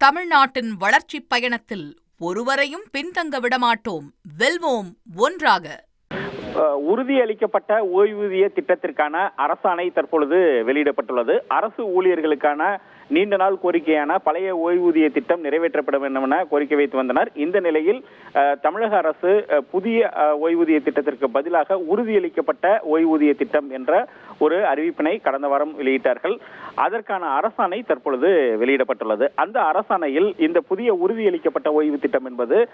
தமிழ்நாட்டின் வளர்ச்சிப் பயணத்தில் ஒருவரையும் பின்தங்க விடமாட்டோம். வெல்வோம் ஒன்றாக. உறுதியளிக்கப்பட்ட ஓய்வூதிய திட்டத்திற்கான அரசாணை தற்பொழுது வெளியிடப்பட்டுள்ளது. அரசு ஊழியர்களுக்கான நீண்ட நாள் கோரிக்கையான பழைய ஓய்வூதிய திட்டம் நிறைவேற்றப்பட வேண்டும் என கோரிக்கை வைத்து வந்தனர். இந்த நிலையில் தமிழக அரசு புதிய ஓய்வூதிய திட்டத்திற்கு பதிலாக உறுதியளிக்கப்பட்ட ஓய்வூதிய திட்டம் என்ற ஒரு அறிவிப்பினை கடந்த வாரம் வெளியிட்டார்கள். அதற்கான அரசாணை தற்பொழுது வெளியிடப்பட்டுள்ளது. அந்த அரசாணையில் இந்த புதிய உறுதியளிக்கப்பட்ட ஓய்வு திட்டம் என்பது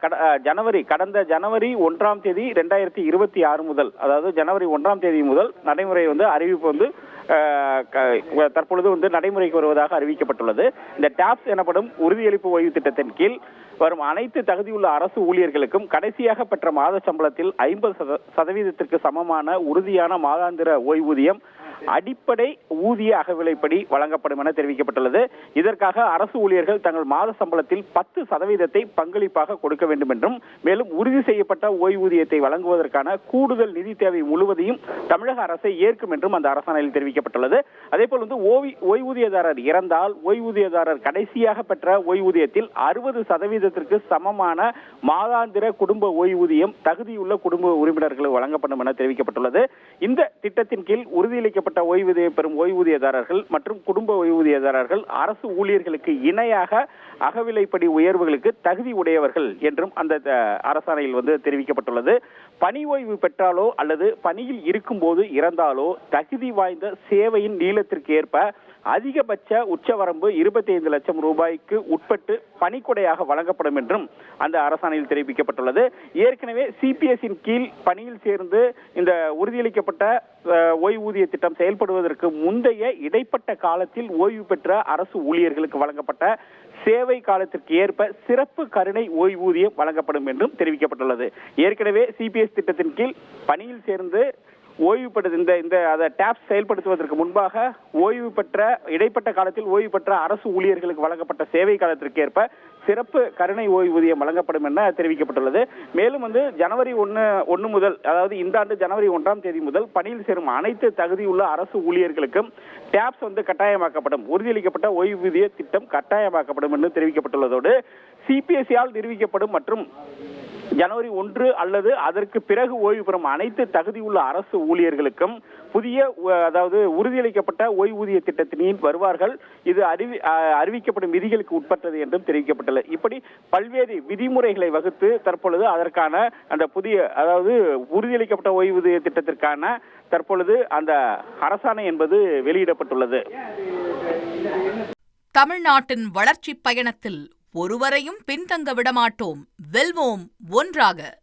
கட- ஜனவரி கடந்த ஜனவரி ஒன்றாம் தேதி ரெண்டாயிரத்தி இருபத்தி ஆறு முதல் அதாவது ஜனவரி ஒன்றாம் தேதி முதல் நடைமுறை வந்து அறிவிப்பு வந்து தற்பொழுது வந்து நடைமுறைக்கு வருவதாக அறிவிக்கப்பட்டுள்ளது. இந்த டாப்ஸ் எனப்படும் உறுதியளிப்பு ஓய்வு திட்டத்தின் கீழ் வரும் அனைத்து தகுதியுள்ள அரசு ஊழியர்களுக்கும் கடைசியாக பெற்ற மாத சம்பளத்தில் ஐம்பது சதவீதத்திற்கு சமமான உறுதியான மாதாந்திர ஓய்வூதியம் அடிப்படை ஊதிய அகவிலைப்படி வழங்கப்படும் என தெரிவிக்கப்பட்டுள்ளது. இதற்காக அரசு ஊழியர்கள் தங்கள் மாத சம்பளத்தில் பத்து சதவீதத்தை பங்களிப்பாக கொடுக்க வேண்டும் என்றும் மேலும் உறுதி செய்யப்பட்ட ஓய்வூதியத்தை வழங்குவதற்கான கூடுதல் நிதி தேவை முழுவதையும் தமிழக அரசை ஏற்கும் என்றும் அந்த அரசாணையில் தெரிவிக்கப்பட்டுள்ளது. அதேபோல் வந்து ஓய்வூதியதாரர் இறந்தால் ஓய்வூதியதாரர் கடைசியாக பெற்ற ஓய்வூதியத்தில் அறுபது சதவீதத்திற்கு சமமான மாதாந்திர குடும்ப ஓய்வூதியம் தகுதியுள்ள குடும்ப உறுப்பினர்களுக்கு வழங்கப்படும் என தெரிவிக்கப்பட்டுள்ளது. இந்த திட்டத்தின் கீழ் உறுதியளிக்கப்பட்ட ஓய்வூதியம் பெறும் ஓய்வூதியதாரர்கள் மற்றும் குடும்ப ஓய்வூதியதாரர்கள் அரசு ஊழியர்களுக்கு இணையாக அகவிலைப்படி உயர்வுகளுக்கு தகுதி உடையவர்கள் என்றும் அந்த அரசாணையில் வந்து தெரிவிக்கப்பட்டுள்ளது. பணி ஓய்வு பெற்றாலோ அல்லது பணியில் இருக்கும்போது இறந்தாலோ தகுதி வாய்ந்த சேவையின் நீளத்திற்கு ஏற்ப அதிகபட்ச உச்சவரம்பு இருபத்தி ஐந்து லட்சம் ரூபாய்க்கு உட்பட்டு பணிக்கொடையாக வழங்கப்படும் என்றும் அந்த அரசாணையில் தெரிவிக்கப்பட்டுள்ளது. ஏற்கனவே சிபிஎஸ்இன் கீழ் பணியில் சேர்ந்து இந்த உறுதியளிக்கப்பட்ட ஓய்வூதிய திட்டம் செயல்படுவதற்கு முந்தைய இடைப்பட்ட காலத்தில் ஓய்வு பெற்ற அரசு ஊழியர்களுக்கு வழங்கப்பட்ட சேவை காலத்திற்கு ஏற்ப சிறப்பு கருணை ஓய்வூதியம் வழங்கப்படும் என்றும் தெரிவிக்கப்பட்டுள்ளது. ஏற்கனவே சிபிஎஸ் திட்டத்தின் கீழ் பணியில் சேர்ந்து ஓய்வு பெற்ற இந்த இந்த அதை டேப்ஸ் செயல்படுத்துவதற்கு முன்பாக ஓய்வு பெற்ற இடைப்பட்ட காலத்தில் ஓய்வு பெற்ற அரசு ஊழியர்களுக்கு வழங்கப்பட்ட சேவை காலத்திற்கு ஏற்ப சிறப்பு கருணை ஓய்வூதியம் வழங்கப்படும் என தெரிவிக்கப்பட்டுள்ளது. மேலும் வந்து ஜனவரி ஒன்று ஒன்று முதல் அதாவது இந்த ஆண்டு ஜனவரி ஒன்றாம் தேதி முதல் பணியில் சேரும் அனைத்து தகுதியுள்ள அரசு ஊழியர்களுக்கும் டேப்ஸ் வந்து கட்டாயமாக்கப்படும். உறுதியளிக்கப்பட்ட ஓய்வூதிய திட்டம் கட்டாயமாக்கப்படும் என்று தெரிவிக்கப்பட்டுள்ளதோடு சிபிஎஸ்சியால் நிரூபிக்கப்படும் மற்றும் ஜனவரி ஒன்று அல்லது அதற்கு பிறகு ஓய்வு பெறும் அனைத்து தகுதியுள்ள அரசு ஊழியர்களுக்கும் புதிய அதாவது உறுதியளிக்கப்பட்ட ஓய்வூதிய திட்டத்தின் வருவார்கள். இது அறிவி அஹ், அறிவிக்கப்படும் விதிகளுக்கு உட்பட்டது என்றும் தெரிவிக்கப்பட்டுள்ளது. இப்படி பல்வேறு விதிமுறைகளை வகுத்து தற்பொழுது அதற்கான அந்த புதிய அதாவது உறுதியளிக்கப்பட்ட ஓய்வூதிய திட்டத்திற்கான தற்பொழுது அந்த அரசாணை என்பது வெளியிடப்பட்டுள்ளது. தமிழ்நாட்டின் வளர்ச்சிப் பயணத்தில் ஒருவரையும் பின்தங்க விடமாட்டோம். வெல்வோம் ஒன்றாக.